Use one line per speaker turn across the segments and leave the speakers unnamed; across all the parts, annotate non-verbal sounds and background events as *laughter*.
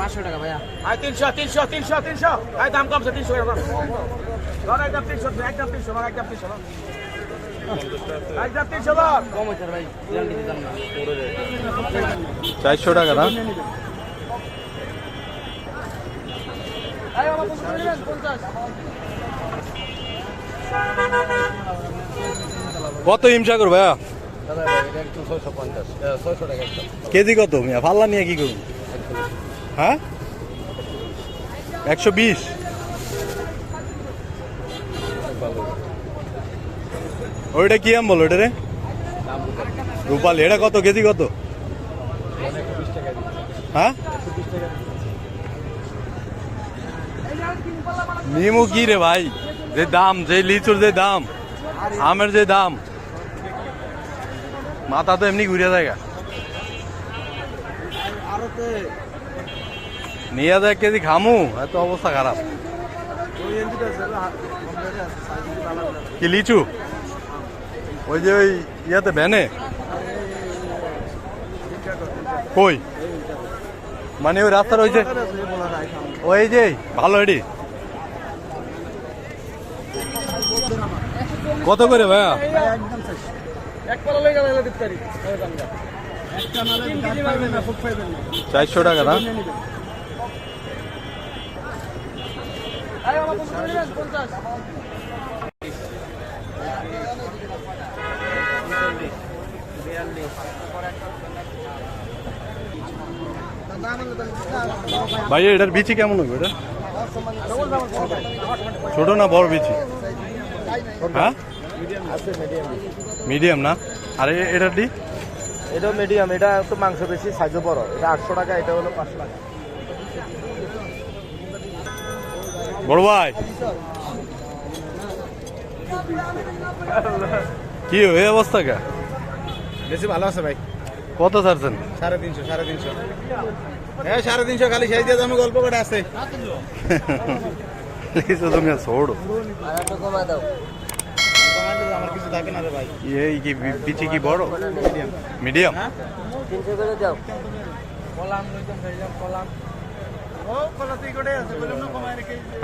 পাঁচশো টাকা ভাইয়া।
আয় তিনশো তিনশো তিনশো তিনশো। আয় দাম কমছে তিনশো টাকা ধর একদম তিনশো একদম তিনশো একদম তিনশো
চারশো টাকা না। কত হিমসাগর ভাইয়া?
দাদা এটা ছয়শো পঞ্চাশ ছয়শো টাকা একদম।
কেজি কত মিয়া? পাল্লা নিয়ে কি করুন? হ্যাঁ? একশো বিশ। ওইটা কি আম বলো ওটা রে? রূপাল, এটা কত কেজি কত? হ্যাঁ? নিমু কি রে ভাই? যে দাম, যে লিচুর যে দাম, আমের যে দাম। মাথা তো এমনি ঘুরে যায় গা। নিয়ে এক কেজি ঘামু এত অবস্থা খারাপ। কি লিচু? ওই যে ওই ইয়াতে ভ্যানে? কই? মানে ওই রাস্তার ওই যে ওই যে, ভালো এডি। কত করে ভাইয়া। চারশো টাকা না? ভাই, এটার বিচি কেমন হবে এটা? ছোট না বড় বিচি? হ্যাঁ? মিডিয়াম না? আর এটার ডি?
এটা মিডিয়াম এটা একটু মাংস বেশি সাইজও বড়। এটা আটশো টাকা, এটা হলো পাঁচশো টাকা।
বড় ভাই। কি এই অবস্থা কা?
বেশি ভালো আছে ভাই।
কত ছাড়ছেন?
সাড়ে তিনশো সাড়ে তিনশো। হ্যাঁ সাড়ে তিনশো খালি সেই দিয়ে আমি গল্প করে আছে *laughs*
তুমি ছোড়ো।
আর একটু কমায় দাও।
আমার কিছু থাকে না রে ভাই।
এই কি বি- বিচি কি বড়? মিডিয়াম।
তিনশো করে দাও।
Column column.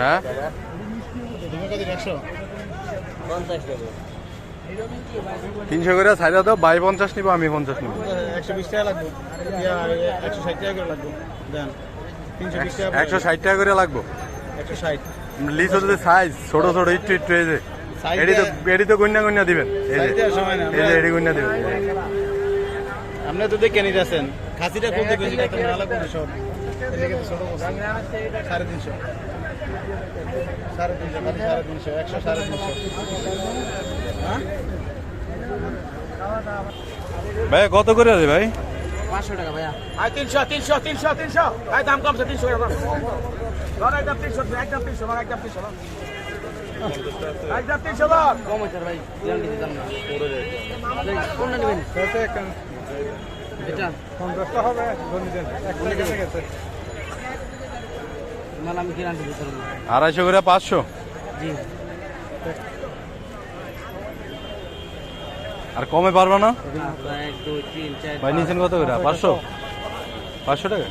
হ্যাঁ? তিনশো করে ছাড়া দাও বাই পঞ্চাশ নিবো আমি পঞ্চাশ নিবো।
একশো বিশ টাকা লাগবে। একশো ষাট টাকা করে লাগবে। দেন
একশো ষাট টাকা করে লাগবো।
একশো ষাট।
লিচু যদি সাইজ ছোট ছোট একটু একটু এই যে। এডি তো এডি তো গন্যা গন্যা দিবেন। এই যে। এই এডি গন্যা দিবেন।
আপনি তো দেখে নিতে আছেন খাসিটা খুব বেশি কথা না লাগবে না সব এদিকে তো ছোট বস্তু। সাড়ে তিনশো। সাড়ে তিনশো সাড়ে তিনশো একশো সাড়ে তিনশো। হ্যাঁ?
ভাই কত করে আছে ভাই?
পাঁচশো টাকা ভাইয়া।
আয় তিনশো তিনশো তিনশো তিনশো। আয় দাম কমছে তিনশো টাকা ধর একদম তিনশো একদম তিনশো একদম তিনশো একদম তিনশো
কম হয়েছে ভাই গ্যারান্টি না। কোনটা নেবেন? এটা
পঞ্চাশটা হবে
আমি
আড়াইশো করে পাঁচশো?
জি।
আর কমে পারবে না? ভাই নিয়েছেন কত করে? পাঁচশো? পাঁচশো টাকা?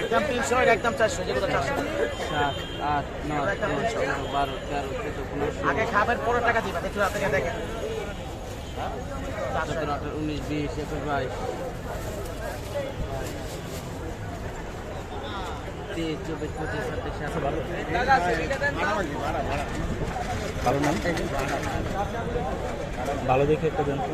একদম তিনশো একদম চারশো যেগুলো চারশো?
সাত আট নয় দশ বারো তেরো চোদ্দ পনেরো
আগে খাবেন পনেরো টাকা দিবা দেখি আপনাকে দেখেন।
সতেরো আঠারো উনিশ, বিশ, একুশ, বাইশ। তেইশ চব্বিশ পঁচিশ সাতাশ
ভালো নাম?
ভালো দেখে একটা দেন তো